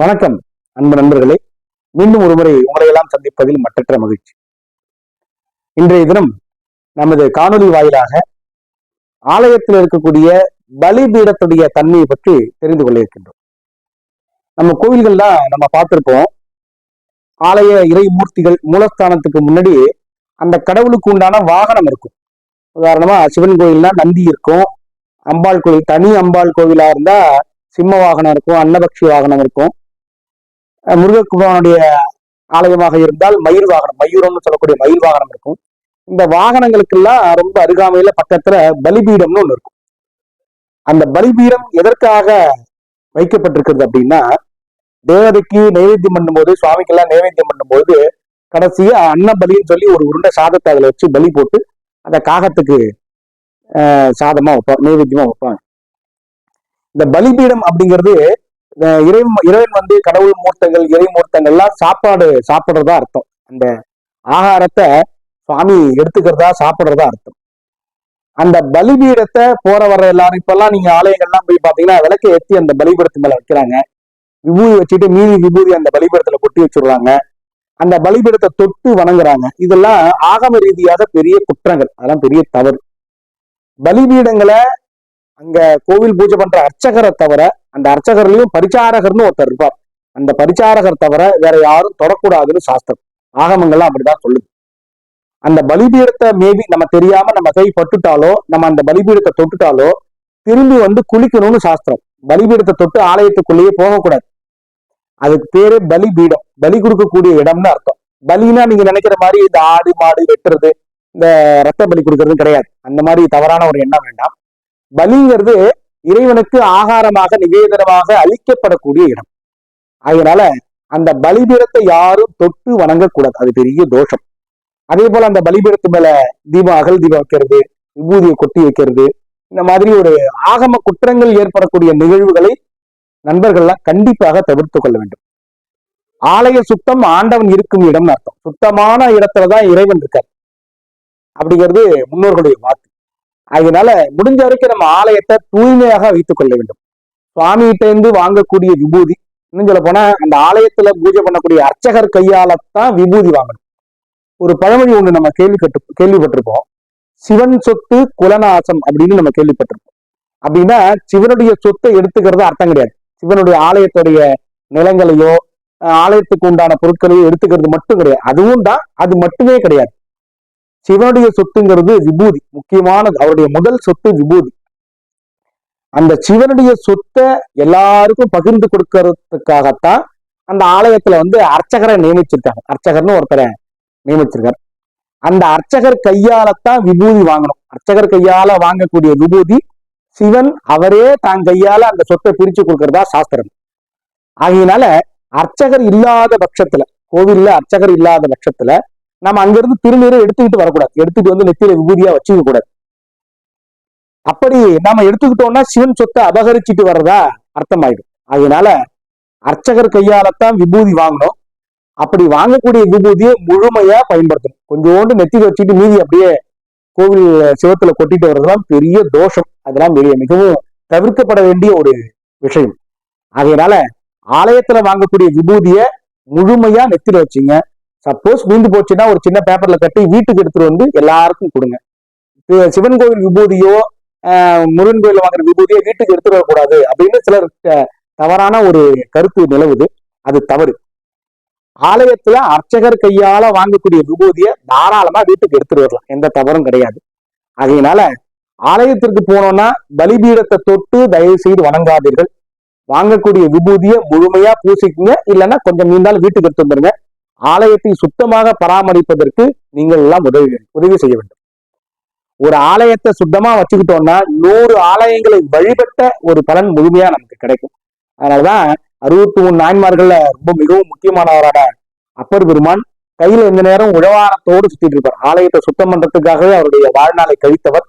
வணக்கம் அன்பு நண்பர்களே. மீண்டும் ஒருமுறை உங்களையெல்லாம் சந்திப்பதில் மற்றற்ற மகிழ்ச்சி. இன்றைய தினம் நமது காணொலி வாயிலாக ஆலயத்தில் இருக்கக்கூடிய பலிபீடத்துடைய தன்மையை பற்றி தெரிந்து கொள்ள இருக்கின்றோம் நம்ம கோவில்கள்லாம் நம்ம பார்த்திருப்போம். ஆலய இறை மூர்த்திகள் மூலஸ்தானத்துக்கு முன்னாடி அந்த கடவுளுக்கு உண்டான வாகனம் இருக்கும். உதாரணமா சிவன் கோயில்னா நந்தி இருக்கும். அம்பாள் கோயில் தனி அம்பாள் கோவிலா இருந்தா சிம்ம வாகனம் இருக்கும் அன்னபக்ஷி வாகனம் இருக்கும். முருகக்குமாரனுடைய ஆலயமாக இருந்தால் மயில் வாகனம் மயூரம்னு சொல்லக்கூடிய மயில் வாகனம் இருக்கும். இந்த வாகனங்களுக்கெல்லாம் ரொம்ப அருகாமையில பக்கத்துல பலிபீடம்னு ஒண்ணு இருக்கும். அந்த பலிபீடம் எதற்காக வைக்கப்பட்டிருக்கிறது அப்படின்னா தேவதைக்கு நைவேத்தியம் பண்ணும்போது சுவாமிக்கெல்லாம் நைவேத்தியம் பண்ணும்போது கடைசியா அன்னபலின்னு சொல்லி ஒரு உருண்டை சாதத்தை அதில் வச்சு பலி போட்டு அந்த காகத்துக்கு சாதமா வைப்பாங்க நைவேத்தியமா வைப்பாங்க. இந்த பலிபீடம் அப்படிங்கிறது இறை இறைவன் இறைவன் வந்து கடவுள் மூர்த்தங்கள் இறை மூர்த்தங்கள்லாம் சாப்பாடு சாப்பிடுறதா அர்த்தம். அந்த ஆகாரத்தை சுவாமி எடுத்துக்கிறதா சாப்பிட்றதா அர்த்தம். அந்த பலிபீடத்தை போற வர எல்லாரும் இப்பெல்லாம் நீங்க ஆலயங்கள்லாம் போய் பாத்தீங்கன்னா விளக்கை எத்தி அந்த பலிபீடத்து மேல வைக்கிறாங்க. விபூதி வச்சுட்டு மீதி விபூதி அந்த பலிபீடத்துல கொட்டி வச்சுடுறாங்க அந்த பலிபீடத்தை தொட்டு வணங்குறாங்க. இதெல்லாம் ஆகம ரீதியாக பெரிய குற்றங்கள். அதெல்லாம் பெரிய தவறு. பலிபீடங்களை அங்க கோவில் பூஜை பண்ற அர்ச்சகரை தவிர அந்த அர்ச்சகர்லயும் பரிச்சாரகர்னு ஒருத்தர் இருப்பார். அந்த பரிச்சாரகர் தவிர வேற யாரும் தொடக்கூடாதுன்னு சாஸ்திரம். ஆகமங்கள்லாம் அப்படிதான் சொல்லுது. அந்த பலிபீடத்தை மேபி நம்ம தெரியாம நம்ம கை பட்டுட்டாலோ நம்ம அந்த பலிபீடத்தை தொட்டுட்டாலோ திரும்பி வந்து குளிக்கணும்னு சாஸ்திரம். பலிபீடத்தை தொட்டு ஆலயத்துக்குள்ளேயே போகக்கூடாது. அதுக்கு பேரு பலிபீடம். பலி கொடுக்கக்கூடிய இடம்னு அர்த்தம். பலினா நீங்க நினைக்கிற மாதிரி இந்த ஆடு மாடு வெட்டுறது இந்த ரத்த பலி கொடுக்கறது கிடையாது. அந்த மாதிரி தவறான ஒரு எண்ணம் வேண்டாம். பலிங்கிறது இறைவனுக்கு ஆகாரமாக நிவேதனமாக அளிக்கப்படக்கூடிய இடம். அதனால அந்த பலிபீடத்தை யாரும் தொட்டு வணங்கக்கூடாது. அது பெரிய தோஷம். அதே போல அந்த பலிபீடத்து மேல தீபம் அகல் தீபம் வைக்கிறது விபூதியை கொட்டி வைக்கிறது இந்த மாதிரி ஒரு ஆகம குற்றங்கள் ஏற்படக்கூடிய நிகழ்வுகளை நண்பர்கள்லாம் கண்டிப்பாக தவிர்த்து கொள்ள வேண்டும். ஆலய சுத்தம் ஆண்டவன் இருக்கும் இடம்னு அர்த்தம். சுத்தமான இடத்துலதான் இறைவன் இருக்கார். அப்படிங்கிறது முன்னோர்களுடைய வாக்கு. அதனால முடிஞ்ச வரைக்கும் நம்ம ஆலயத்தை தூய்மையாக வைத்துக் கொள்ள வேண்டும். சுவாமிகிட்ட இருந்து வாங்கக்கூடிய விபூதி இன்னும் சொல்ல போனா அந்த ஆலயத்துல பூஜை பண்ணக்கூடிய அர்ச்சகர் கையாலத்தான் விபூதி வாங்கணும். ஒரு பழமொழி ஒண்ணு நம்ம கேள்வி கட்டு கேள்விப்பட்டிருப்போம். சிவன் சொத்து குலநாசம் அப்படின்னு நம்ம கேள்விப்பட்டிருப்போம். அப்படின்னா சிவனுடைய சொத்தை எடுத்துக்கிறது அர்த்தம் கிடையாது. சிவனுடைய ஆலயத்துடைய நிலங்களையோ ஆலயத்துக்கு உண்டான பொருட்களையோ எடுத்துக்கிறது மட்டும் கிடையாது. அதுவும் தான் அது மட்டுமே கிடையாது. சிவனுடைய சொத்துங்கிறது விபூதி. முக்கியமானது. அவருடைய முதல் சொத்து விபூதி. அந்த சிவனுடைய சொத்தை எல்லாருக்கும் பகிர்ந்து கொடுக்கறதுக்காகத்தான் அந்த ஆலயத்துல வந்து அர்ச்சகரை நியமிச்சிருக்காங்க. அர்ச்சகர்னு ஒருத்தரை நியமிச்சிருக்காரு. அந்த அர்ச்சகர் கையாலத்தான் விபூதி வாங்கணும். அர்ச்சகர் கையால வாங்கக்கூடிய விபூதி சிவன் அவரே தான் கையால அந்த சொத்தை பிரிச்சு கொடுக்கறதா சாஸ்திரம். ஆகையினால அர்ச்சகர் இல்லாத பட்சத்துல கோவில்ல அர்ச்சகர் இல்லாத பட்சத்துல நம்ம அங்கிருந்து திருநீரை எடுத்துக்கிட்டு வரக்கூடாது. எடுத்துட்டு வந்து நெத்தியில விபூதியா வச்சுக்க கூடாது. அப்படி நாம எடுத்துக்கிட்டோம்னா சிவன் சொத்தை அபகரிச்சுட்டு வர்றதா அர்த்தம் ஆயிடும் அதனால அர்ச்சகர் கையாலத்தான் விபூதி வாங்கணும். அப்படி வாங்கக்கூடிய விபூதியை முழுமையா பயன்படுத்தணும். கொஞ்சோண்டு நெத்தியில வச்சுட்டு மீதி அப்படியே கோவில் சிவத்துல கொட்டிட்டு வர்றதுலாம் பெரிய தோஷம். அதெல்லாம் பெரிய மிகவும் தவிர்க்கப்பட வேண்டிய ஒரு விஷயம். அதனால ஆலயத்துல வாங்கக்கூடிய விபூதிய முழுமையா நெத்தில வச்சுங்க. சப்போஸ் மீண்டு போச்சுன்னா ஒரு சின்ன பேப்பர்ல கட்டி வீட்டுக்கு எடுத்துட்டு வந்து எல்லாருக்கும் கொடுங்க. சிவன் கோவில் விபூதியோ ஆஹ் முருகன் கோயில வாங்குற விபூதியோ வீட்டுக்கு எடுத்துட்டு வரக்கூடாது அப்படின்னு சிலர் தவறான ஒரு கருத்து நிலவுது. அது தவறு. ஆலயத்துல அர்ச்சகர் கையால வாங்கக்கூடிய விபூதியை தாராளமா வீட்டுக்கு எடுத்துட்டு வரலாம். எந்த தவறும் கிடையாது. அதனால ஆலயத்திற்கு போனோம்னா பலிபீடத்தை தொட்டு தயவு செய்து வணங்காதீர்கள். வாங்கக்கூடிய விபூதியை முழுமையா பூசிக்குங்க. இல்லைன்னா கொஞ்சம் மீண்டாலும் வீட்டுக்கு எடுத்து வந்துருங்க. ஆலயத்தை சுத்தமாக பராமரிப்பதற்கு நீங்கள் எல்லாம் உதவி உதவி செய்ய வேண்டும். ஒரு ஆலயத்தை சுத்தமா வச்சுக்கிட்டோம்னா நூறு ஆலயங்களை வழிபட்ட ஒரு பலன் முழுமையா நமக்கு கிடைக்கும். அதனாலதான் அறுபத்தி மூணு நாயன்மார்கள்ல ரொம்ப மிகவும் முக்கியமானவரான அப்பர் பெருமான் கையில இந்த நேரம் உழவாரத்தோடு சுத்திட்டு இருப்பார். ஆலயத்தை சுத்தம் பண்றதுக்காகவே அவருடைய வாழ்நாளை கழித்தவர்.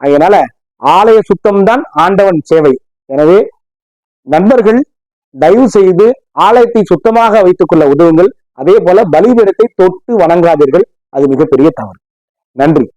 அதனால ஆலய சுத்தம்தான் ஆண்டவன் சேவை. எனவே நண்பர்கள் தயவு செய்து ஆலயத்தை சுத்தமாக வைத்துக் கொள்ள உதவுங்கள். அதே போல பலிபீடத்தை தொட்டு வணங்காதீர்கள். அது மிகப்பெரிய தவறு. நன்றி.